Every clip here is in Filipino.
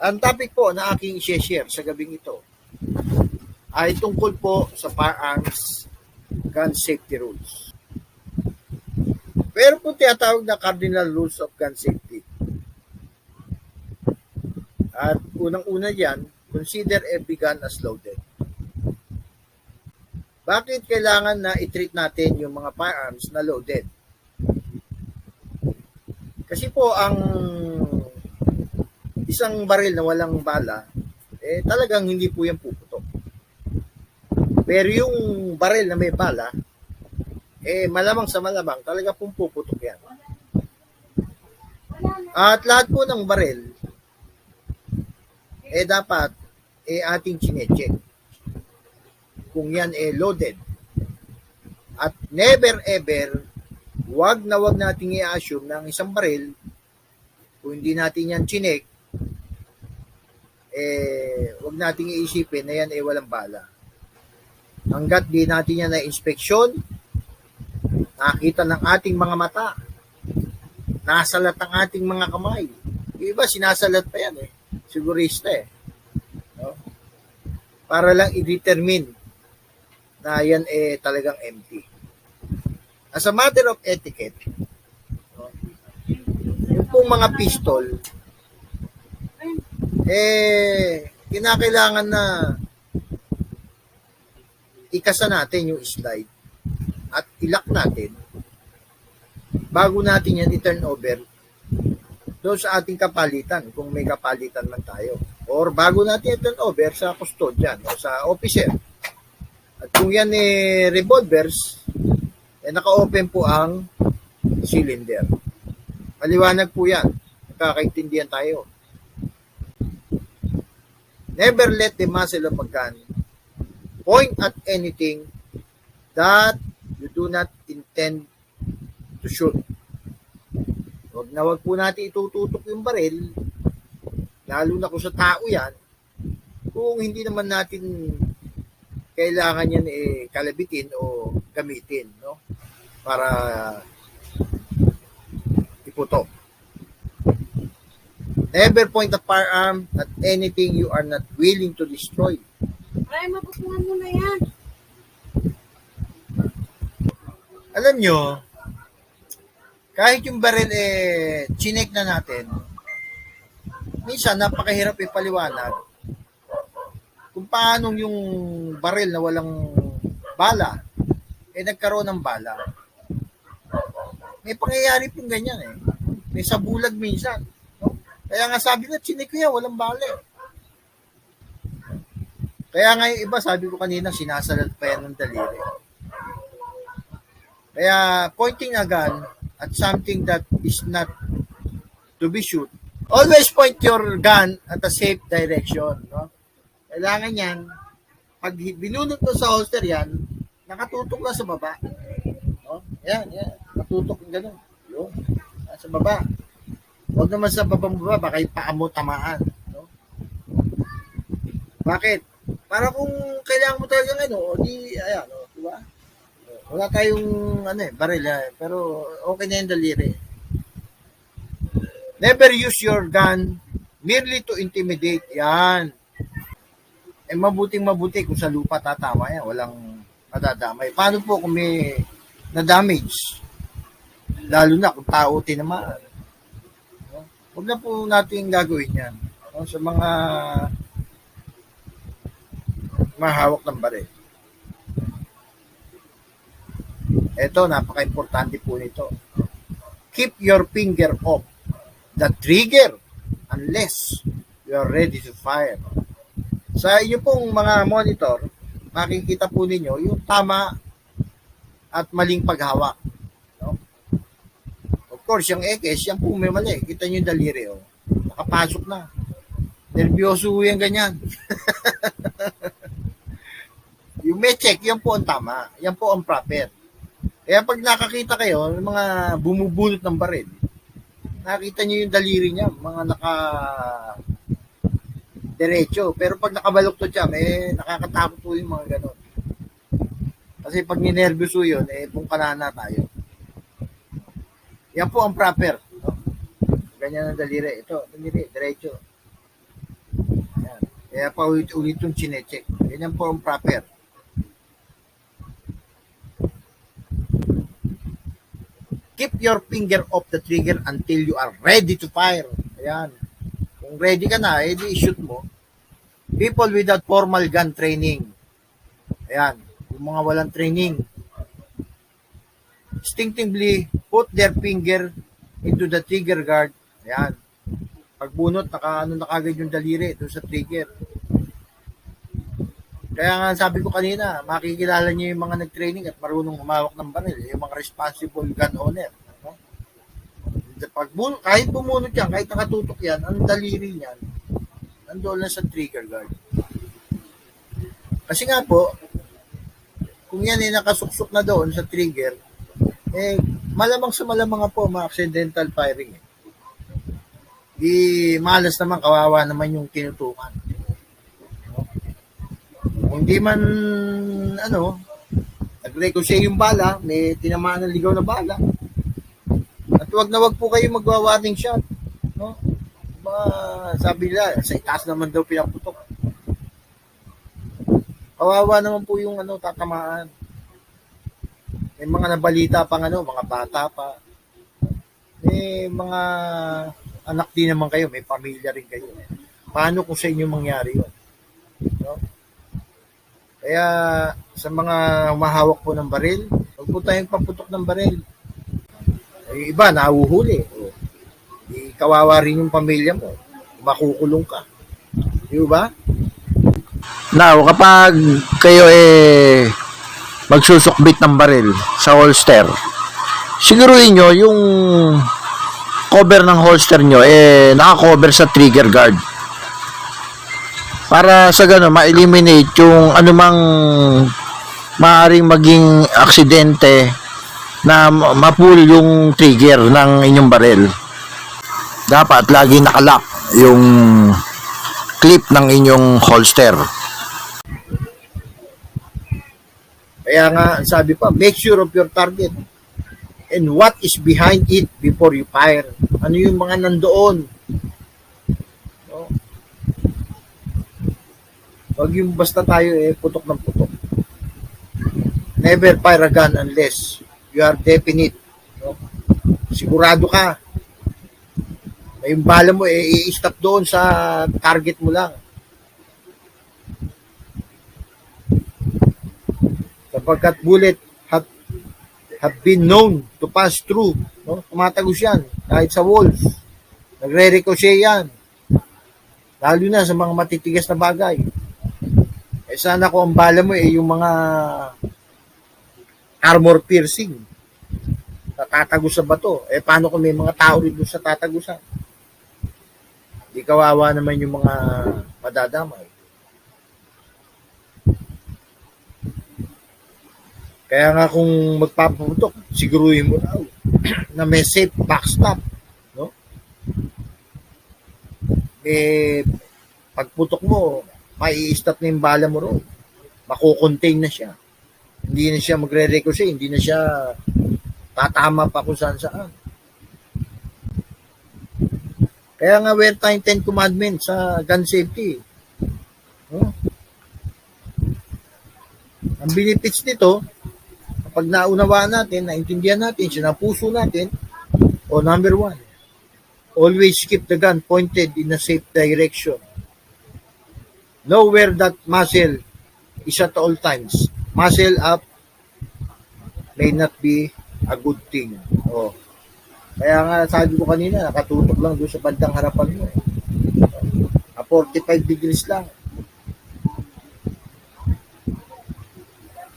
Ang topic po na aking share sa gabing ito ay tungkol po sa firearms gun safety rules. Pero po tinatawag na cardinal rules of gun safety. At unang-una diyan, consider every gun as loaded. Bakit kailangan na i-treat natin yung mga firearms na loaded? Kasi po ang isang baril na walang bala, eh talagang hindi po yan puputok. Pero yung baril na may bala, eh malamang sa malamang talaga pong puputok yan. At lahat po ng baril, eh dapat eh ating chinecheck kung yan eh loaded. At never ever, wag na wag nating i-assume na ang isang baril, kung hindi natin yan chinek, eh, wag nating iisipin na yan eh walang bala. Hanggat di natin yan na inspeksyon, nakita ng ating mga mata, nasalat ang ating mga kamay. Yung iba, sinasalat pa yan eh. Sigurista eh. No? Para lang i-determine na yan eh talagang empty. As a matter of etiquette, no? yung pong mga pistol, eh, kinakailangan na ikasa natin yung slide at ilak natin. Bago natin yan i-turn over doon sa ating kapalitan kung may kapalitan man tayo. Or bago natin i-turn over sa custodian o sa officer. At kung yan eh revolvers eh naka-open po ang cylinder. Maliwanag po yan. Nakakaintindihan tayo Never let the muzzle of a gun point at anything that you do not intend to shoot. Huwag na huwag po natin itututok yung baril, lalo na kung sa tao yan, kung hindi naman natin kailangan yan eh kalabitin o gamitin, no? Para iputok. Never point a firearm at anything you are not willing to destroy. Ay, mabutungan mo na yan. Alam nyo, kahit yung baril eh, chinek na natin, minsan napakahirap ipaliwanag kung paano yung baril na walang bala, eh nagkaroon ng bala. May pangyayari pong ganyan eh. May sabulag minsan. Kaya nga sabi ko, chinek ko yan, walang bala eh. Kaya nga yung iba, sabi ko kanina, sinasalat pa yan ng daliri. Kaya pointing a gun at something that is not to be shoot, always point your gun at a safe direction. No? Kailangan yan, pag binunot mo sa holster yan, nakatutok na sa baba. No? Yan, yan. Nakatutok ganun. Yun. Sa baba. Huwag naman sa babang baba, baka yung paa mo tamaan. No? Bakit? Para kung kailangan mo talaga ano, di, ayan, o, di ba? Wala tayong, ano eh, baril, eh, pero okay na yung daliri. Never use your gun merely to intimidate. Yan. Eh, mabuting mabuti kung sa lupa tatama yan. Walang nadadamay. Paano po kung may na-damage? Lalo na kung tao tinamaan. Huwag na po natin gagawin yan. No? Sa mga mahawak ng baril. Ito, napaka-importante po nito. Keep your finger off the trigger unless you are ready to fire. Sa inyo pong mga monitor, makikita po ninyo yung tama at maling paghawak. Course, yung ekes, yan po mali. Kita nyo yung daliri, oh. Nakapasok na. Nervyoso yan ganyan. yung may check, yan po ang tama. Yan po ang proper. Kaya pag nakakita kayo ng mga bumubunot ng baril, nakita nyo yung daliri niya, mga naka diretso. Pero pag nakabaluktot siya, may nakakatakot po yung mga ganon. Kasi pag ninervous po yun, eh, pungkalana tayo. Yan po ang proper. Ganyan ang daliri. Ito, daliri, diretso. Kaya pa ulit-ulit yung chinecheck. Ganyan po ang proper. Keep your finger off the trigger until you are ready to fire. Ayan. Kung ready ka na, edi shoot mo. People without formal gun training. Ayan. Yung mga walang training. Instinctively put their finger into the trigger guard. Ayan. Pagbunot, naka, ano na kagad yung daliri doon sa trigger. Kaya nga sabi ko kanina, makikilala niyo yung mga nag-training at marunong humawak ng baril, yung mga responsible gun owner. No? Pag kahit bumunot yan, kahit nakatutok yan, ang daliri niyan, nandoon lang sa trigger guard. Kasi nga po, kung yan ay nakasuksok na doon sa trigger, eh, malamang sa malamang po, ma-accidental firing. Eh. Di malas naman, kawawa naman yung tinutukan. Kung di man, ano, nag-ricochet yung bala, may tinamaan ng ligaw na bala. At wag na wag po kayo magwa-warning shot. No? Mga, sabi nila, sa itaas naman daw pinaputok. Kawawa naman po yung ano, tatamaan. May mga nabalita pang ano, mga bata pa. May mga anak din naman kayo, may pamilya rin kayo. Paano kung sa inyo mangyari yun? No? Kaya sa mga humahawak po ng baril, huwag po tayong paputok ng baril. Yung iba, nahuhuli. O, di kawawa rin yung pamilya mo. Makukulong ka. Di ba? Now, kapag kayo eh magsusukbit ng baril sa holster, siguruhin nyo yung cover ng holster nyo eh naka-cover sa trigger guard. Para sa gano'n, ma-eliminate yung anumang maaaring maging aksidente na ma- mapull yung trigger ng inyong baril. Dapat lagi nakalock yung clip ng inyong holster. Kaya nga, sabi pa, make sure of your target and what is behind it before you fire. Ano yung mga nandoon? No? Huwag yung basta tayo eh, putok ng putok. Never fire a gun unless you are definite. No? Sigurado ka. Yung bala mo eh, i-stop doon sa target mo lang. Sapagkat bullet have, have been known to pass through. No? Tumatagos yan kahit sa walls. Nagre-ricochet yan. Lalo na sa mga matitigas na bagay. Eh sana ko ang bala mo eh yung mga armor piercing. Tatagos sa bato. Eh paano kung may mga tao rin doon sa tatagusan? Di kawawa naman yung mga madadamay. Kaya nga kung magpapaputok, siguruhin mo na na may safe backstop. No? Eh, pagputok mo, mai stop na yung bala mo roon. Makukontain na siya. Hindi na siya magre-ricochet, hindi na siya tatama pa kung saan saan. Kaya nga wear tayong 10 commandments sa gun safety. No? Ang benefits nito, kapag naunawaan natin, naintindihan natin, siya ng puso natin, o number one, always keep the gun pointed in a safe direction. Know where that muzzle is at all times. Muzzle up may not be a good thing. Oh. Kaya nga sabi ko kanina, nakatutok lang doon sa bandang harapan mo. A 45 degrees lang.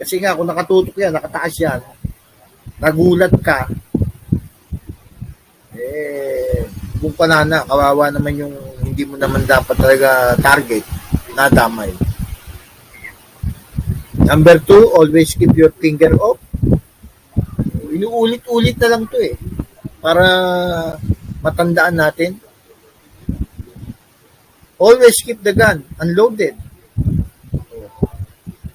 Kasi nga, kung nakatutok yan, nakataas yan, nagulat ka, eh, kung panana, kawawa naman yung hindi mo naman dapat talaga target, nadamay. Number two, always keep your finger off. Inuulit-ulit na lang to eh. Para matandaan natin. Always keep the gun unloaded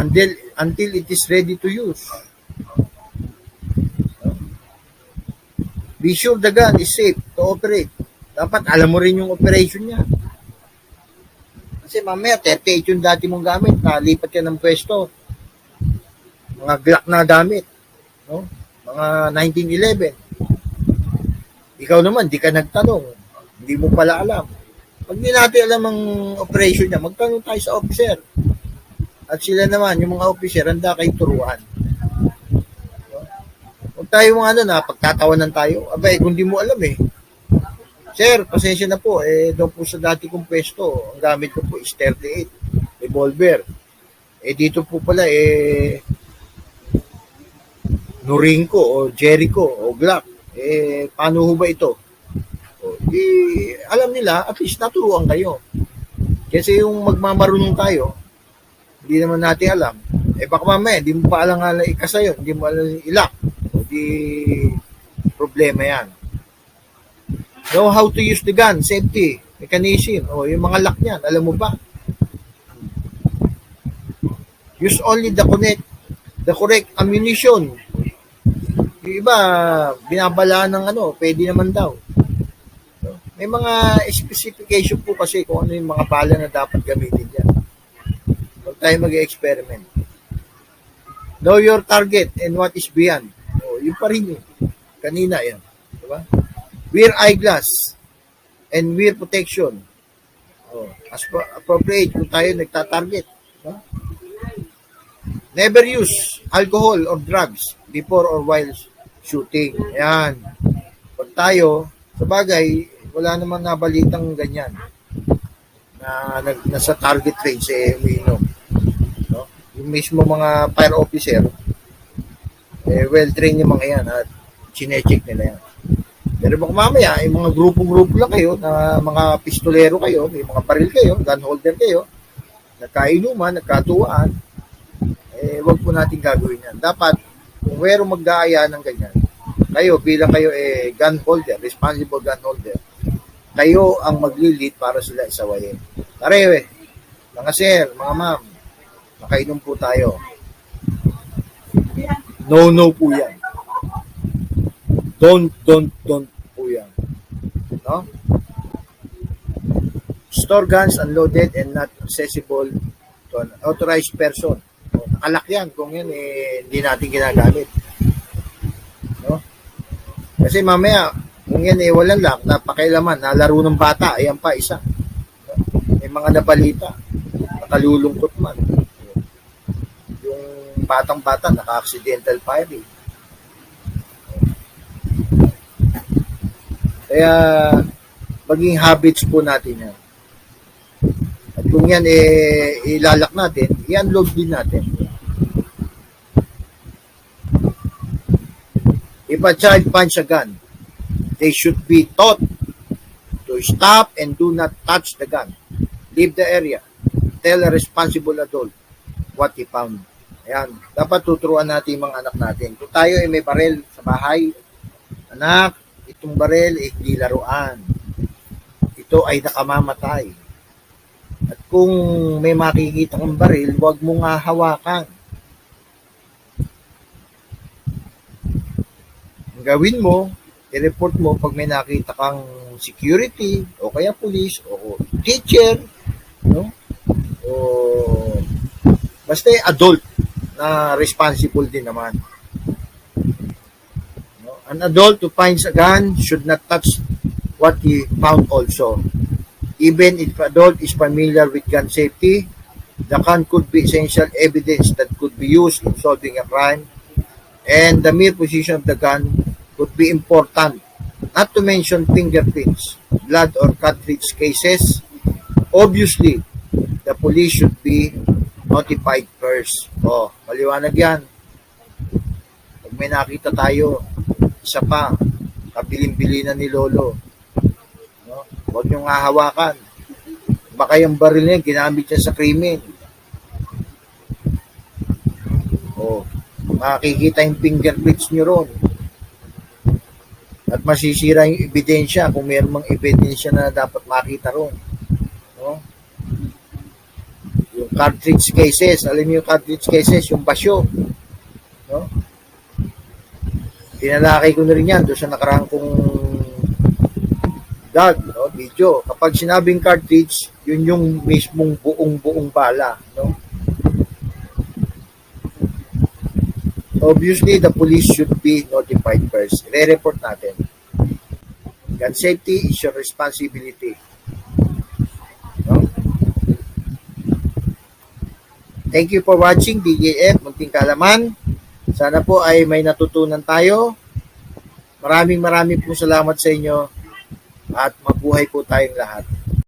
until until it is ready to use. Be sure the gun is safe to operate. Dapat alam mo rin yung operation niya. Kasi mamaya, 38 yung dati mong gamit, nalipat ka ng pwesto. Mga Glock na gamit. No? Mga 1911. Ikaw naman, di ka nagtanong. Hindi mo pala alam. Pag di natin alam ang operation niya, magtanong tayo sa officer. At sila naman, yung mga officer, handa kayo turuan. Huwag tayo mga ano na, pagtatawanan tayo. Abay, kung di mo alam eh. Sir, pasensya na po. Eh, doon po sa dati kong pwesto, ang gamit ko po is 38. Revolver. Eh, dito po pala, eh, Norinco o Jericho o Glock. Eh, paano ho ba ito? O, alam nila, at least naturuan kayo. Kasi yung magmamarunong tayo, hindi naman natin alam. Eh baka mamaya, hindi mo pa alam nga ikasa yun, hindi mo alam ilak. O di, problema yan. Know how to use the gun, safety, mechanism, o yung mga lock niyan, alam mo ba? Use only the connect, the correct ammunition. Yung iba, binabalaan ng ano, pwede naman daw. May mga specification po kasi kung ano yung mga bala na dapat gamitin dyan. Tayo mag-experiment. Know your target and what is beyond. O, yun pa rin yun. Kanina yan. Diba? Wear eyeglass and wear protection. O, as pro- appropriate kung tayo nagtatarget. Diba? Never use alcohol or drugs before or while shooting. Yan. Pag tayo, sa bagay, wala naman nabalitang ganyan na, na nasa target range eh umiinom. Yung mismo mga fire officer, eh, well-trained yung mga yan at chinecheck nila yan. Pero baka mamaya, yung mga grupo-grupo lang kayo, na mga pistolero kayo, may mga baril kayo, gun holder kayo, nagkainuman, nagkatuwaan, eh, wag po natin gagawin yan. Dapat, kung merong mag-aaya ng ganyan, kayo, bilang kayo eh, gun holder, responsible gun holder, kayo ang maglilid para sila isawayin. Pare, mga sir, mga ma'am, makainom po tayo. No, no po yan. Don't, don't, don't po yan. No? Store guns unloaded and not accessible to an authorized person. O, nakalak yan kung yan eh, hindi natin ginagamit. No? Kasi mamaya, kung yan eh walang lock, napakailaman, nalaro ng bata, ayan pa, isa. May mga nabalita, nakalulungkot man. Batang-bata, naka-accidental firing. Kaya, maging habits po natin yan. At kung yan eh, ilalak natin, i-unload din natin. If a child finds a gun, they should be taught to stop and do not touch the gun. Leave the area. Tell a responsible adult what he found. Ayan. Dapat tuturuan natin yung mga anak natin. Kung tayo ay may barel sa bahay, anak, itong barel ay hindi laruan. Ito ay nakamamatay. At kung may makikita kang baril, huwag mo nga hawakan. Ang gawin mo, i-report mo pag may nakita kang security o kaya police o teacher no o basta adult na responsible din naman no? an adult who finds a gun should not touch what he found also even if adult is familiar with gun safety the gun could be essential evidence that could be used in solving a crime and the mere position of the gun could be important not to mention fingerprints, blood or cartridge cases. Obviously, the police should be notified first. O, maliwanag yan. Pag may nakita tayo, isa pa, kabilin-bili na ni Lolo. No? Huwag niyong hahawakan. Baka yung baril niya, ginamit niya sa krimen. O, makikita yung fingerprints niyo ron at masisira yung ebidensya kung mayroon mang ebidensya na dapat makita ron. No? Yung cartridge cases, alam niyo yung cartridge cases, yung basyo. No? Tinalakay ko na rin yan doon sa nakarang kong vlog, no? video. Kapag sinabing cartridge, yun yung mismong buong-buong bala, no? Obviously, the police should be notified first. Re-report natin. Gun safety is your responsibility. Thank you for watching DJF Munting Kalaman. Sana po ay may natutunan tayo. Maraming maraming po salamat sa inyo at mabuhay po tayong lahat.